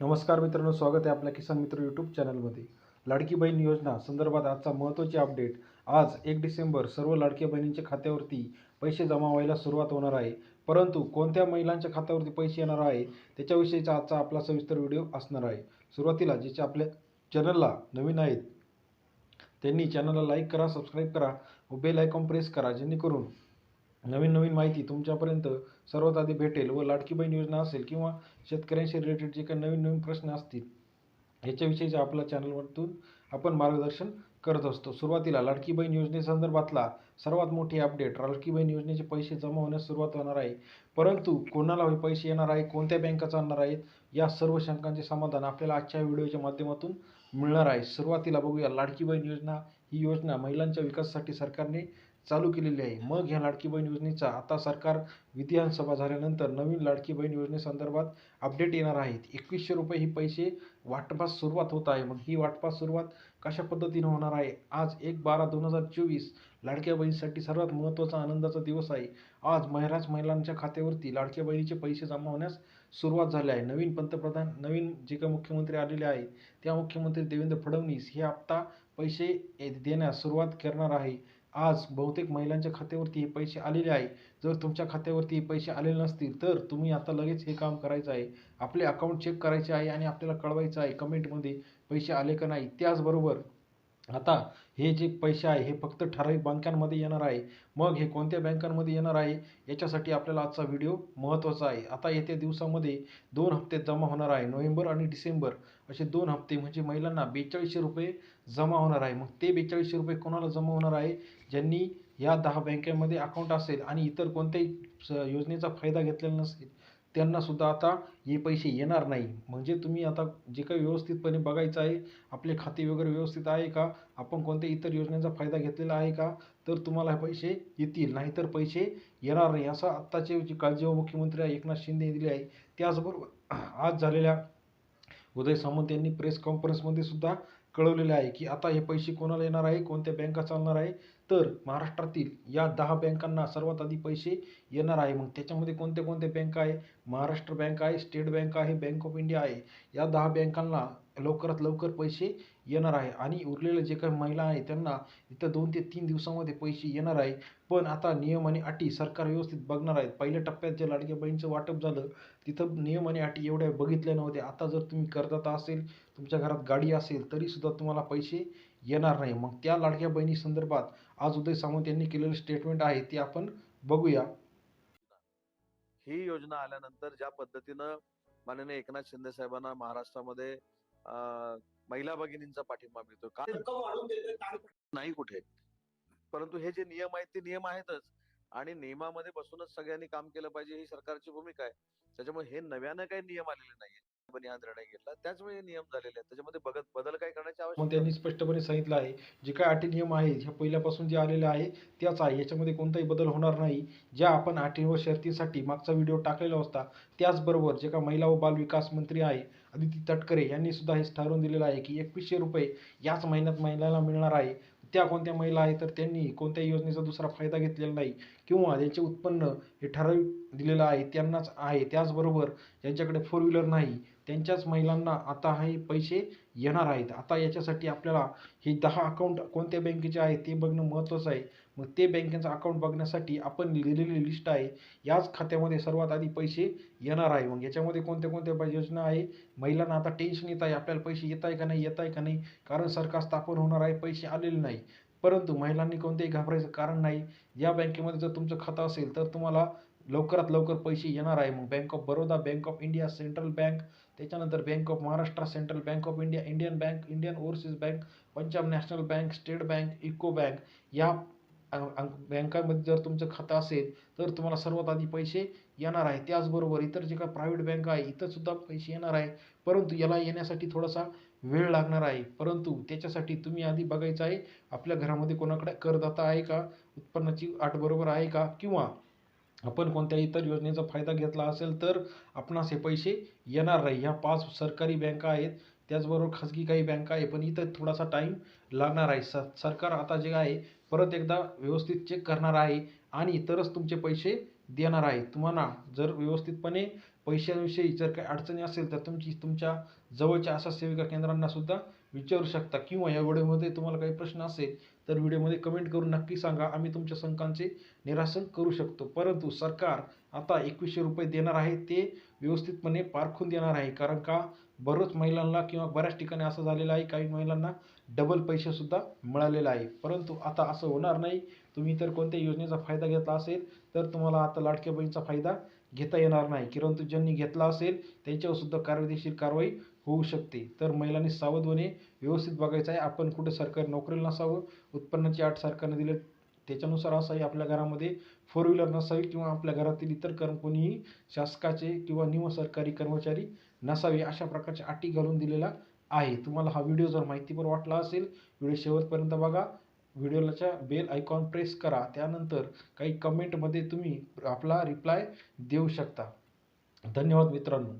नमस्कार मित्रांनो स्वागत आहे आपल्या किसान मित्र यूट्यूब चॅनलमध्ये लाडकी बहीण योजना संदर्भात आजचा महत्त्वाची अपडेट आज एक डिसेंबर सर्व लाडक्या बहिणींच्या खात्यावरती पैसे जमा व्हायला सुरुवात होणार आहे. परंतु कोणत्या महिलांच्या खात्यावरती पैसे येणार आहे त्याच्याविषयीचा आजचा आपला सविस्तर व्हिडिओ असणार आहे. सुरुवातीला ज्याचे आपल्या चॅनलला नवीन आहेत त्यांनी चॅनलला लाईक करा सबस्क्राईब करा व बेल आयकॉन प्रेस करा जेणेकरून नवीन नवीन माहिती तुमच्यापर्यंत सर्वात आधी भेटेल व लाडकी बहीण योजना असेल किंवा शेतकऱ्यांशी रिलेटेड जे काही नवीन नवीन प्रश्न असतील याच्याविषयीच्या आपल्या चॅनलवरतून आपण मार्गदर्शन करत असतो. सुरुवातीला लाडकी बहीण योजनेसंदर्भातला सर्वात मोठी अपडेट लाडकी बहीण योजनेचे पैसे जमा होण्यास सुरुवात होणार आहे. परंतु कोणाला हे पैसे येणार आहे कोणत्या बँका चालणार आहेत या सर्व शंकांचे समाधान आपल्याला आजच्या व्हिडिओच्या माध्यमातून मिळणार आहे. सुरुवातीला बघूया लाडकी बहीण योजना ही योजना महिलांच्या विकासासाठी सरकारने चालू केलेली आहे. मग ह्या लाडकी बहीण योजनेचा आता सरकार विधानसभा झाल्यानंतर नवीन लाडकी बहीण योजनेसंदर्भात अपडेट येणार आहेत. एकवीसशे रुपये ही पैसे वाटपास सुरुवात होत आहे. मग ही वाटपास सुरुवात कशा पद्धतीने होणार आहे? आज एक बारा दोन हजार चोवीस लाडक्या बहिणीसाठी सर्वात महत्त्वाचा आनंदाचा दिवस आहे. आज महिराज महिलांच्या खात्यावरती लाडक्या बहिणीचे पैसे जमा होण्यास सुरुवात झाली आहे. नवीन पंतप्रधान नवीन जे काही मुख्यमंत्री आलेले आहेत त्या मुख्यमंत्री देवेंद्र फडणवीस हे आत्ता पैसे देण्यास सुरुवात करणार आहे. आज बहुतेक महिलांच्या खात्यावरती हे पैसे आलेले आहे. जर तुमच्या खात्यावरती हे पैसे आलेले नसतील तर तुम्ही आता लगेच हे काम करायचं आहे. आपले अकाउंट चेक करायचे आहे आणि आपल्याला कळवायचं आहे कमेंटमध्ये पैसे आले का नाही. त्याचबरोबर आता हे जे पैसे आहे हे फक्त ठराविक बँकांमध्ये येणार आहे. मग हे कोणत्या बँकांमध्ये येणार आहे? याच्यासाठी आपल्याला आजचा व्हिडिओ महत्त्वाचा आहे. आता येत्या दिवसामध्ये दोन हप्ते जमा होणार आहे. नोव्हेंबर आणि डिसेंबर. असे दोन हप्ते म्हणजे महिलांना बेचाळीसशे रुपये जमा होणार आहे. मग ते बेचाळीसशे रुपये कोणाला जमा होणार आहे? ज्यांनी या दहा बँकेमध्ये अकाउंट असेल आणि इतर कोणत्याही स- योजनेचा फायदा घेतलेला नसेल त्यांनासुद्धा आता हे पैसे येणार नाही. म्हणजे तुम्ही आता जे काही व्यवस्थितपणे बघायचं आहे आपले खाते वगैरे व्यवस्थित आहे का? आपण कोणत्या इतर योजनेचा फायदा घेतलेला आहे का? तर तुम्हाला हे पैसे येतील. नाहीतर पैसे येणार नाही. असं आत्ताचे जे काळजी मुख्यमंत्री आहे एकनाथ शिंदे दिले आहे. त्याचबरोबर आज झालेल्या उदय सामंत यांनी प्रेस कॉन्फरन्समध्ये सुद्धा कळवलेले आहे की आता हे पैसे कोणाला येणार आहे कोणत्या बँका चालणार आहे? तर महाराष्ट्रातील या दहा बँकांना सर्वात आधी पैसे येणार आहे. मग त्याच्यामध्ये कोणत्या कोणत्या बँका आहे? महाराष्ट्र बँक आहे स्टेट बँक आहे बँक ऑफ इंडिया आहे. या दहा बँकांना लवकरात लवकर पैसे येणार आहे. आणि उरलेले जे काही महिला आहे त्यांना इथं दोन ते तीन दिवसामध्ये पैसे येणार आहे. पण आता नियम आणि अटी सरकार व्यवस्थित बघणार आहेत. पहिल्या टप्प्यात जे लाडक्या बहिणीचं वाटप झालं तिथं नियम आणि अटी एवढ्या बघितल्या नव्हत्या. आता जर तुम्ही करदाता असेल तुमच्या घरात गाडी असेल तरीसुद्धा तुम्हाला पैसे येणार नाही. मग त्या लाडक्या बहिणी संदर्भात आज उदय सामंत यांनी केलेलं स्टेटमेंट आहे ते आपण बघूया. ही योजना आल्यानंतर ज्या पद्धतीनं माननीय एकनाथ शिंदे साहेबांना महाराष्ट्रामध्ये महिला भगिनींचा पाठिंबा मिळतो का नाही कुठे. परंतु हे जे नियम आहेत ते नियम आहेतच. आणि नियमामध्ये बसूनच सगळ्यांनी काम केलं पाहिजे ही सरकारची भूमिका आहे. त्याच्यामुळे हे नव्यानं काही नियम आलेले नाहीये हा निर्णय घेतला. त्याचवेळी नियम झालेले आहेत. त्याच्यामध्ये बघत बदल काय करण्याची आवश्यकता त्यांनी स्पष्टपणे सांगितलं आहे जे काय अटी नियम आहेत ह्या पहिल्यापासून जे आलेले आहे त्याच आहे. याच्यामध्ये कोणताही बदल होणार नाही. ज्या आपण अटी व शर्तीसाठी मागचा व्हिडिओ टाकलेला असता त्याचबरोबर जे का महिला व बालविकास मंत्री आहे अदिती तटकरे यांनी सुद्धा हे ठरवून दिलेलं आहे की एकवीसशे रुपये याच महिन्यात महिलांना मिळणार आहे. त्या कोणत्या महिला आहेत तर त्यांनी कोणत्या योजनेचा दुसरा फायदा घेतलेला नाही किंवा त्यांचे उत्पन्न हे ठराविक दिलेलं आहे त्यांनाच आहे. त्याचबरोबर ज्यांच्याकडे फोर व्हीलर नाही त्यांच्याच महिलांना आता हे पैसे येणार आहेत. आता याच्यासाठी आपल्याला हे दहा अकाउंट कोणत्या बँकेचे आहे ते बघणं महत्त्वाचं आहे. मग ते बँकेचं अकाउंट बघण्यासाठी आपण लिहिलेली लिस्ट आहे. याच खात्यामध्ये सर्वात आधी पैसे येणार आहे. मग याच्यामध्ये कोणत्या कोणत्या योजना आहे? महिलांना आता टेन्शन येत आहे. आपल्याला पैसे येत आहे का नाही? येत आहे का नाही? कारण सरकार स्थापन होणार आहे. पैसे आलेले नाही. परंतु महिलांनी कोणतेही घाबरायचं कारण नाही. या बँकेमध्ये जर तुमचं खातं असेल तर तुम्हाला लवकरात लवकर पैसे येणार आहे. मग bank of Baroda bank of India central bank त्याच्यानंतर bank of Maharashtra central bank of India Indian bank Indian overseas bank Punjab national bank state bank eco bank या बँकामध्ये जर तुमचं खातं असेल तर तुम्हाला सर्वात आधी पैसे येणार आहे. त्याचबरोबर इतर जे काही प्रायव्हेट बँक आहे इथंसुद्धा पैसे येणार आहे. परंतु याला येण्यासाठी थोडासा वेळ लागणार आहे. परंतु त्याच्यासाठी तुम्ही आधी बघायचं आहे आपल्या घरामध्ये कोणाकडे करदाता आहे का? उत्पन्नाची आठ बरोबर आहे का? किंवा आपण कोणत्या इतर योजनेचा फायदा घेतला असेल तर आपणास हे पैसे येणार नाही. ह्या पाच सरकारी बँका आहेत. त्याचबरोबर खाजगी काही बँका आहे पण इथं थोडासा टाईम लागणार आहे. स सरकार आता जे आहे परत एकदा व्यवस्थित चेक करणार आहे आणि तरच तुमचे पैसे देणार आहे. तुम्हाला जर व्यवस्थितपणे पैशाविषयी जर काही अडचणी असेल तर तुमची तुमच्या जवळच्या अशा सेविका केंद्रांना सुद्धा विचारू शकता. किंवा या व्हिडिओमध्ये तुम्हाला काही प्रश्न असेल तर व्हिडिओमध्ये कमेंट करून नक्की सांगा. आम्ही तुमच्या शंकांचे निरासन करू शकतो. परंतु सरकार आता एकवीसशे रुपये देणार आहे. ते व्यवस्थितपणे पारखून देणार आहे. कारण का? बरोच महिलांना किंवा बऱ्याच ठिकाणी असं झालेलं आहे काही महिलांना डबल पैसेसुद्धा मिळालेलं आहे. परंतु आता असं होणार नाही. तुम्ही तर कोणत्या योजनेचा फायदा घेतला असेल तर तुम्हाला आता लाडक्या बहिणीचा फायदा घेता येणार नाही. परंतु ज्यांनी घेतला असेल त्यांच्यावरसुद्धा कायदेशीर कारवाई होऊ शकते. तर महिलांनी सावध होणे व्यवस्थित बघायचं आहे. आपण कुठे सरकारी नोकरीला नसावं. उत्पन्नाची आठ सरकारने दिले त्याच्यानुसार असंही आपल्या घरामध्ये फोर व्हीलर नसावी किंवा आपल्या घरातील इतर कर्म कोणीही शासकाचे किंवा निमसरकारी कर्मचारी नसावे अशा प्रकारच्या अटी घालून दिलेला आहे. तुम्हाला हा व्हिडिओ जर माहितीपर वाटला असेल व्हिडिओ शेवटपर्यंत बघा. व्हिडिओलाच्या बेल आयकॉन प्रेस करा. त्यानंतर काही कमेंटमध्ये तुम्ही आपला रिप्लाय देऊ शकता. धन्यवाद मित्रांनो.